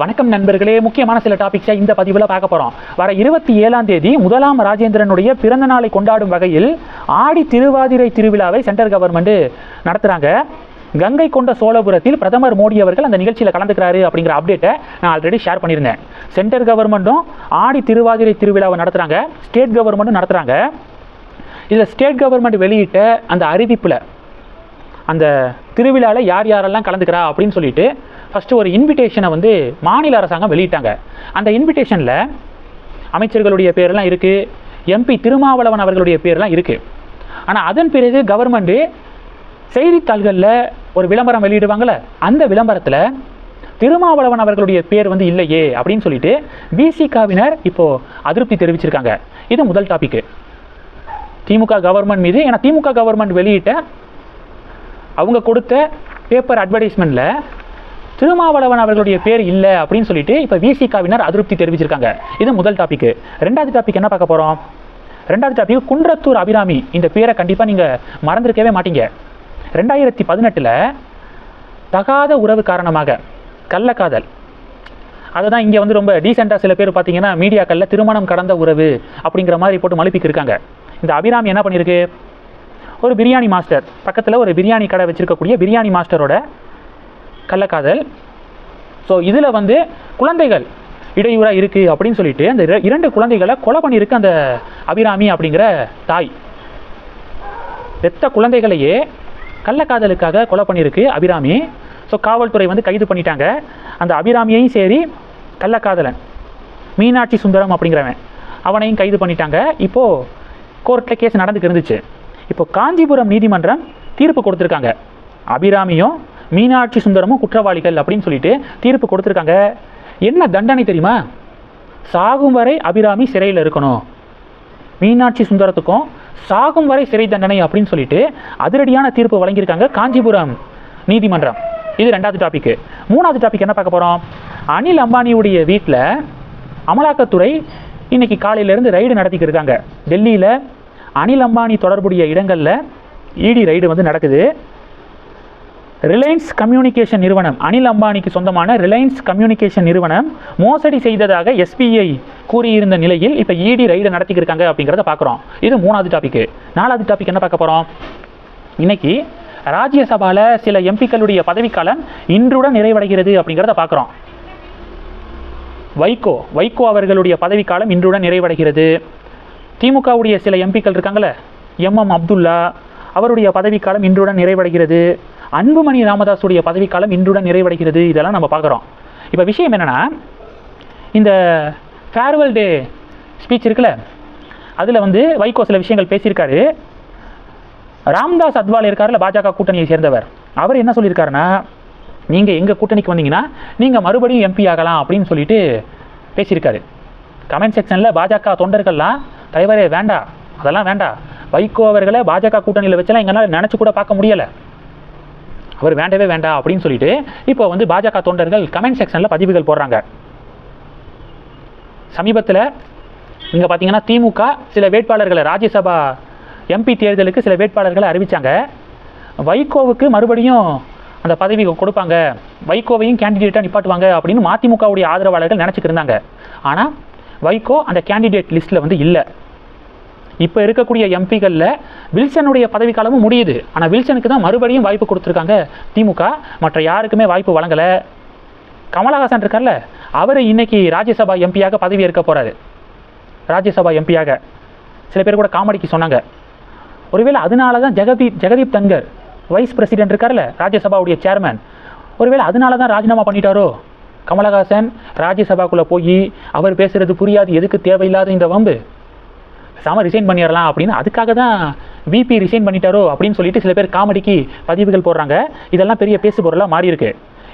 வணக்கம் நண்பர்களே. முக்கியமான சில டாபிக்ஸை இந்த பதிவில் பார்க்க போகிறோம் வர இருபத்தி ஏழாம் தேதி முதலாம் ராஜேந்திரனுடைய பிறந்த நாளை கொண்டாடும் வகையில் ஆடி திருவாதிரை திருவிழாவை சென்ட்ரல் கவர்மெண்ட் நடத்துகிறாங்க கங்கை கொண்ட சோழபுரத்தில் பிரதமர் மோடி அவர்கள் அந்த நிகழ்ச்சியில் கலந்துக்கிறாரு அப்படிங்கிற அப்டேட்டை நான் ஆல்ரெடி ஷேர் பண்ணியிருந்தேன். சென்ட்ரல் கவர்மெண்ட்டும் ஆடி திருவாதிரை திருவிழாவை நடத்துகிறாங்க ஸ்டேட் கவர்மெண்ட்டும் நடத்துகிறாங்க இதில் ஸ்டேட் கவர்மெண்ட் வெளியிட்ட அந்த அறிவிப்பில் அந்த திருவிழாவில் யார் யாரெல்லாம் கலந்துக்கிறா அப்படின்னு சொல்லிட்டு ஃபஸ்ட்டு ஒரு இன்விடேஷனை வந்து மாநில அரசாங்கம் வெளியிட்டாங்க. அந்த இன்விடேஷனில் அமைச்சர்களுடைய பேரெல்லாம் இருக்குது எம்பி திருமாவளவன் அவர்களுடைய பேர்லாம் இருக்குது ஆனால் அதன் பிறகு கவர்மெண்ட்டு செய்தித்தாள்களில் ஒரு விளம்பரம் வெளியிடுவாங்கள்ல அந்த விளம்பரத்தில் திருமாவளவன் அவர்களுடைய பேர் வந்து இல்லையே அப்படின்னு சொல்லிட்டு பிசிகாவினர் இப்போது அதிருப்தி தெரிவிச்சிருக்காங்க. இது முதல் டாபிக்கு திமுக கவர்மெண்ட் மீது ஏன்னா திமுக கவர்மெண்ட் வெளியிட்ட அவங்க கொடுத்த பேப்பர் அட்வர்டைஸ்மெண்ட்டில் திருமாவளவன் அவர்களுடைய பேர் இல்லை அப்படின்னு சொல்லிட்டு இப்போ விசிகாவினர் அதிருப்தி தெரிவிச்சிருக்காங்க. இது முதல் டாபிக் ரெண்டாவது டாபிக் என்ன பார்க்க போகிறோம் ரெண்டாவது டாபிக் குன்றத்தூர் அபிராமி. இந்த பேரை கண்டிப்பாக நீங்கள் மறந்துருக்கவே மாட்டீங்க. ரெண்டாயிரத்தி பதினெட்டில் தகாத உறவு காரணமாக கள்ளக்காதல். அதை தான் இங்கே வந்து ரொம்ப டீசெண்டாக சில பேர் பார்த்தீங்கன்னா மீடியாக்களில் திருமணம் கடந்த உறவு அப்படிங்கிற மாதிரி போட்டு மழுப்பிக்கு இருக்காங்க. இந்த அபிராமி என்ன பண்ணியிருக்கு? ஒரு பிரியாணி மாஸ்டர் பக்கத்தில் ஒரு பிரியாணி கடை வச்சுருக்கக்கூடிய பிரியாணி மாஸ்டரோட கள்ளக்காதல். ஸோ இதில் வந்து குழந்தைகள் இடையூறாக இருக்குது அப்படின்னு சொல்லிட்டு அந்த இரண்டு குழந்தைகளை கொலை பண்ணியிருக்கு அந்த அபிராமி அப்படிங்கிற தாய். பெத்த குழந்தைகளையே கள்ளக்காதலுக்காக கொலை பண்ணியிருக்கு அபிராமி. ஸோ காவல்துறை வந்து கைது பண்ணிட்டாங்க. அந்த அபிராமியையும் சரி கள்ளக்காதலன் மீனாட்சி சுந்தரம் அப்படிங்கிறவன் அவனையும் கைது பண்ணிட்டாங்க. இப்போது கோர்ட்டில் கேஸ் நடந்துக்கு இருந்துச்சு. இப்போ காஞ்சிபுரம் நீதிமன்றம் தீர்ப்பு கொடுத்துருக்காங்க. அபிராமியும் மீனாட்சி சுந்தரமும் குற்றவாளிகள் அப்படின்னு சொல்லிட்டு தீர்ப்பு கொடுத்துருக்காங்க. என்ன தண்டனை தெரியுமா? சாகும் வரை அபிராமி சிறையில் இருக்கணும். மீனாட்சி சுந்தரத்துக்கும் சாகும் வரை சிறை தண்டனை அப்படின்னு சொல்லிட்டு அதிரடியான தீர்ப்பு வழங்கியிருக்காங்க காஞ்சிபுரம் நீதிமன்றம். இது ரெண்டாவது டாபிக் மூணாவது டாபிக் என்ன பார்க்க போகிறோம் அனில் அம்பானியுடைய வீட்டில் அமலாக்கத்துறை இன்னைக்கு காலையிலேருந்து ரைடு நடத்திக்கிட்டு இருக்காங்க. டெல்லியில் அனில் அம்பானி தொடர்புடைய இடங்களில் இடி ரைடு வந்து நடக்குது. ரிலையன்ஸ் கம்யூனிகேஷன் நிறுவனம். அனில் அம்பானிக்கு சொந்தமான ரிலையன்ஸ் கம்யூனிகேஷன் நிறுவனம் மோசடி செய்ததாக எஸ்பிஐ கூறியிருந்த நிலையில் இப்போ இடி ரைடு நடத்திக்கிருக்காங்க அப்படிங்கிறத பார்க்குறோம் இது மூணாவது டாபிக் நாலாவது டாபிக் என்ன பார்க்க போகிறோம் இன்னைக்கு ராஜ்யசபாவில் சில எம்பிக்களுடைய பதவிக்காலம் இன்றுடன் நிறைவடைகிறது அப்படிங்கிறத பார்க்குறோம் வைகோ வைகோ அவர்களுடைய பதவிக்காலம் இன்றுடன் நிறைவடைகிறது. திமுகவுடைய சில எம்பிக்கள் இருக்காங்களே எம்எம் அப்துல்லா அவருடைய பதவிக்காலம் இன்றுடன் நிறைவடைகிறது. அன்புமணி ராமதாஸுடைய பதவிக்காலம் இன்றுடன் நிறைவடைகிறது. இதெல்லாம் நம்ம பார்க்குறோம். இப்போ விஷயம் என்னென்னா இந்த ஃபேர்வெல் டே ஸ்பீச் இருக்குல்ல அதில் வந்து வைகோ சில விஷயங்கள் பேசியிருக்காரு. ராம்தாஸ் அத்வாலே இருக்கார்ல பாஜக கூட்டணியை சேர்ந்தவர். அவர் என்ன சொல்லியிருக்காருன்னா நீங்கள் எங்கள் கூட்டணிக்கு வந்தீங்கன்னா நீங்கள் மறுபடியும் எம்பி ஆகலாம் அப்படின்னு சொல்லிட்டு பேசியிருக்காரு. கமெண்ட் செக்ஷனில் பாஜக தொண்டர்கள்லாம் தலைவரே வேண்டாம் அதெல்லாம் வேண்டாம் வைகோ அவர்களை பாஜக கூட்டணியில் வச்செல்லாம் எங்களால் நினச்சி கூட பார்க்க முடியலை. அவர் வேண்டவே வேண்டாம் அப்படின்னு சொல்லிட்டு இப்போ வந்து பாஜக தொண்டர்கள் கமெண்ட் செக்ஷனில் பதிவுகள் போடுறாங்க. சமீபத்தில் இங்கே பார்த்தீங்கன்னா திமுக சில வேட்பாளர்களை ராஜ்யசபா எம்பி தேர்தலுக்கு சில வேட்பாளர்களை அறிவித்தாங்க வைகோவுக்கு மறுபடியும் அந்த பதவி கொடுப்பாங்க. வைகோவையும் கேண்டிடேட்டாக நிப்பாட்டுவாங்க அப்படின்னு மதிமுகவுடைய ஆதரவாளர்கள் நினச்சிக்கிருந்தாங்க ஆனால் வைகோ அந்த கேண்டிடேட் லிஸ்ட்டில் வந்து இல்லை. இப்போ இருக்கக்கூடிய எம்பிகளில் வில்சனுடைய பதவிக்காலமும் முடியுது. ஆனால் வில்சனுக்கு தான் மறுபடியும் வாய்ப்பு கொடுத்துருக்காங்க திமுக. மற்ற யாருக்குமே வாய்ப்பு வழங்கலை. கமலஹாசன் இருக்கார்ல அவர் இன்னைக்கு ராஜ்யசபா எம்பியாக பதவி ஏற்க போகிறாரு ராஜ்யசபா எம்பியாக சில பேர் கூட காமெடிக்கு சொன்னாங்க. ஒருவேளை அதனால தான் ஜெகதீப் ஜெகதீப் தங்கர் வைஸ் பிரசிடென்ட் இருக்கார்ல ராஜ்யசபாவுடைய சேர்மேன் ஒருவேளை அதனால தான் ராஜினாமா பண்ணிட்டாரோ? கமலஹாசன் ராஜ்யசபாக்குள்ளே போய் அவர் பேசுகிறது புரியாது எதுக்கு தேவையில்லாத இந்த வம்பு? சாம ரிசைன் பண்ணிடலாம் அப்படின்னு அதுக்காக தான் விபி ரிசைன் பண்ணிட்டாரோ அப்படின்னு சொல்லிட்டு சில பேர் காமெடிக்கு பதிவுகள் போடுறாங்க. இதெல்லாம் பெரிய பேசு பொருளாக மாறி இருக்கு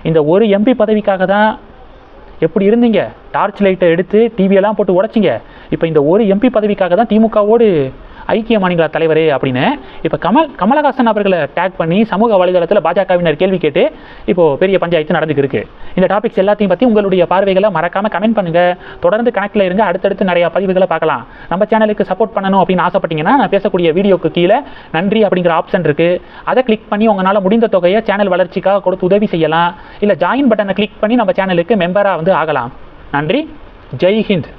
இந்த ஒரு எம்பி பதவிக்காக தான் எப்படி இருந்தீங்க? டார்ச் லைட்டை எடுத்து டிவியெல்லாம் போட்டு உடைச்சிங்க. இப்போ இந்த ஒரு எம்பி பதவிக்காக தான் திமுகவோடு ஐக்கிய மாநில தலைவரே அப்படின்னு இப்போ கமல் கமலஹாசன் அவர்களை டேக் பண்ணி சமூக வலைதளத்தில் பாஜகவினர் கேள்வி கேட்டு இப்போது பெரிய பஞ்சாயத்து நடந்துக்கு இருக்கு இந்த டாபிக்ஸ் எல்லாத்தையும் பற்றி உங்களுடைய பார்வைகளை மறக்காமல் கமெண்ட் பண்ணுங்கள் தொடர்ந்து கணக்கில் இருங்க. அடுத்தடுத்து நிறைய பதிவுகளை பார்க்கலாம். நம்ம சேனலுக்கு சப்போர்ட் பண்ணணும் அப்படின்னு ஆசைப்பட்டீங்கன்னா நான் பேசக்கூடிய வீடியோக்கு கீழே நன்றி அப்படிங்கிற ஆப்ஷன் இருக்குது அதை கிளிக் பண்ணி உங்களால் முடிந்த தொகையை சேனல் வளர்ச்சிக்காக கொடுத்து உதவி செய்யலாம். இல்லை ஜாயின் பட்டனை கிளிக் பண்ணி நம்ம சேனலுக்கு மெம்பராக வந்து ஆகலாம். நன்றி. ஜெய் ஹிந்த்.